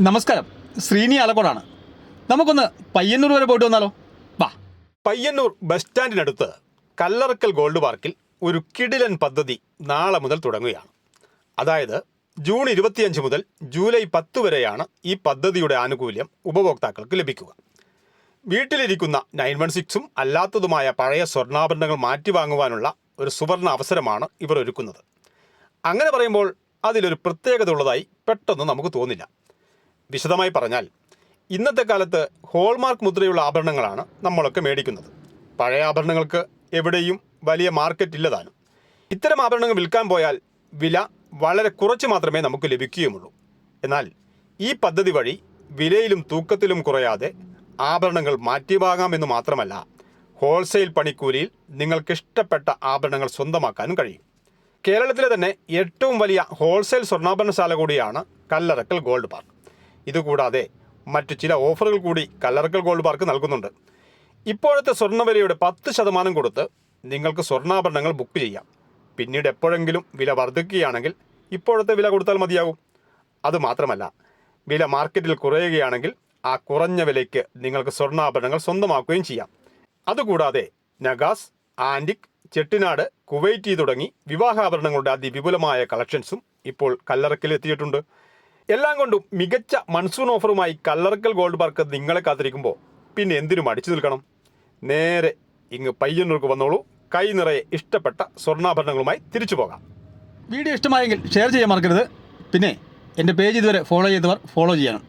നമസ്കാരം. ശ്രീനി ആലക്കോടാണ്. നമുക്കൊന്ന് പയ്യന്നൂർ വരെ പോയിട്ട് വന്നാലോ? വാ. പയ്യന്നൂർ ബസ് സ്റ്റാൻഡിനടുത്ത് കല്ലറക്കൽ ഗോൾഡ് പാർക്കിൽ ഒരു കിടിലൻ പദ്ധതി നാളെ മുതൽ തുടങ്ങുകയാണ്. അതായത് ജൂൺ ഇരുപത്തിയഞ്ച് മുതൽ ജൂലൈ പത്ത് വരെയാണ് ഈ പദ്ധതിയുടെ ആനുകൂല്യം ഉപഭോക്താക്കൾക്ക് ലഭിക്കുക. വീട്ടിലിരിക്കുന്ന നയൻ വൺ സിക്സും അല്ലാത്തതുമായ പഴയ സ്വർണാഭരണങ്ങൾ മാറ്റി വാങ്ങുവാനുള്ള ഒരു സുവർണ അവസരമാണ് ഇവർ ഒരുക്കുന്നത്. അങ്ങനെ പറയുമ്പോൾ അതിലൊരു പ്രത്യേകത ഉള്ളതായി പെട്ടെന്ന് നമുക്ക് തോന്നില്ല. വിശദമായി പറഞ്ഞാൽ ഇന്നത്തെ കാലത്ത് ഹോൾമാർക്ക് മുദ്രയുള്ള ആഭരണങ്ങളാണ് നമ്മളൊക്കെ മേടിക്കുന്നത്. പഴയ ആഭരണങ്ങൾക്ക് എവിടെയും വലിയ മാർക്കറ്റ് ഇല്ലതാനും. ഇത്തരം ആഭരണങ്ങൾ വിൽക്കാൻ പോയാൽ വില വളരെ കുറച്ച് മാത്രമേ നമുക്ക് ലഭിക്കുകയുമുള്ളൂ. എന്നാൽ ഈ പദ്ധതി വഴി വിലയിലും തൂക്കത്തിലും കുറയാതെ ആഭരണങ്ങൾ മാറ്റി വാങ്ങാമെന്ന് മാത്രമല്ല ഹോൾസെയിൽ പണിക്കൂലിയിൽ നിങ്ങൾക്കിഷ്ടപ്പെട്ട ആഭരണങ്ങൾ സ്വന്തമാക്കാനും കഴിയും. കേരളത്തിലെ തന്നെ ഏറ്റവും വലിയ ഹോൾസെയിൽ സ്വർണാഭരണശാല കൂടിയാണ് കല്ലറക്കൽ ഗോൾഡ് പാർക്ക് ഇതുകൂടാതെ മറ്റു ചില ഓഫറുകൾ കൂടി കല്ലറക്കൽ ഗോൾഡ് പാർക്ക് നൽകുന്നുണ്ട്. ഇപ്പോഴത്തെ സ്വർണവിലയുടെ പത്ത് ശതമാനം കൊടുത്ത് നിങ്ങൾക്ക് സ്വർണാഭരണങ്ങൾ ബുക്ക് ചെയ്യാം. പിന്നീട് എപ്പോഴെങ്കിലും വില വർദ്ധിക്കുകയാണെങ്കിൽ ഇപ്പോഴത്തെ വില കൊടുത്താൽ മതിയാകും. അതുമാത്രമല്ല വില മാർക്കറ്റിൽ കുറയുകയാണെങ്കിൽ ആ കുറഞ്ഞ വിലയ്ക്ക് നിങ്ങൾക്ക് സ്വർണാഭരണങ്ങൾ സ്വന്തമാക്കുകയും ചെയ്യാം. അതുകൂടാതെ നഗാസ് ആന്റിക് ചെട്ടിനാട് കുവൈറ്റി തുടങ്ങി വിവാഹാഭരണങ്ങളുടെ അതിവിപുലമായ കളക്ഷൻസും ഇപ്പോൾ കല്ലറക്കിൽ എത്തിയിട്ടുണ്ട്. എല്ലാം കൊണ്ടും മികച്ച മൺസൂൺ ഓഫറുമായി കല്ലറക്കൽ ഗോൾഡ് പാർക്ക് നിങ്ങളെ കാത്തിരിക്കുമ്പോൾ പിന്നെ എന്തിനും അടിച്ചു നിൽക്കണം. നേരെ ഇങ്ങ് പയ്യന്നൂർക്ക് വന്നോളൂ. കൈ നിറയെ ഇഷ്ടപ്പെട്ട സ്വർണാഭരണങ്ങളുമായി തിരിച്ചു പോകാം. വീഡിയോ ഇഷ്ടമായെങ്കിൽ ഷെയർ ചെയ്യാൻ മറക്കരുത്. പിന്നെ എന്റെ പേജ് ഇതുവരെ ഫോളോ ചെയ്തവർ ഫോളോ ചെയ്യണം.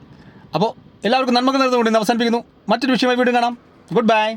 അപ്പോൾ എല്ലാവർക്കും നന്മക്ക് നേർന്നുകൊണ്ട് ഇന്ന് അവസാനിപ്പിക്കുന്നു. മറ്റൊരു വിഷയമായി വീണ്ടും കാണാം. Good bye.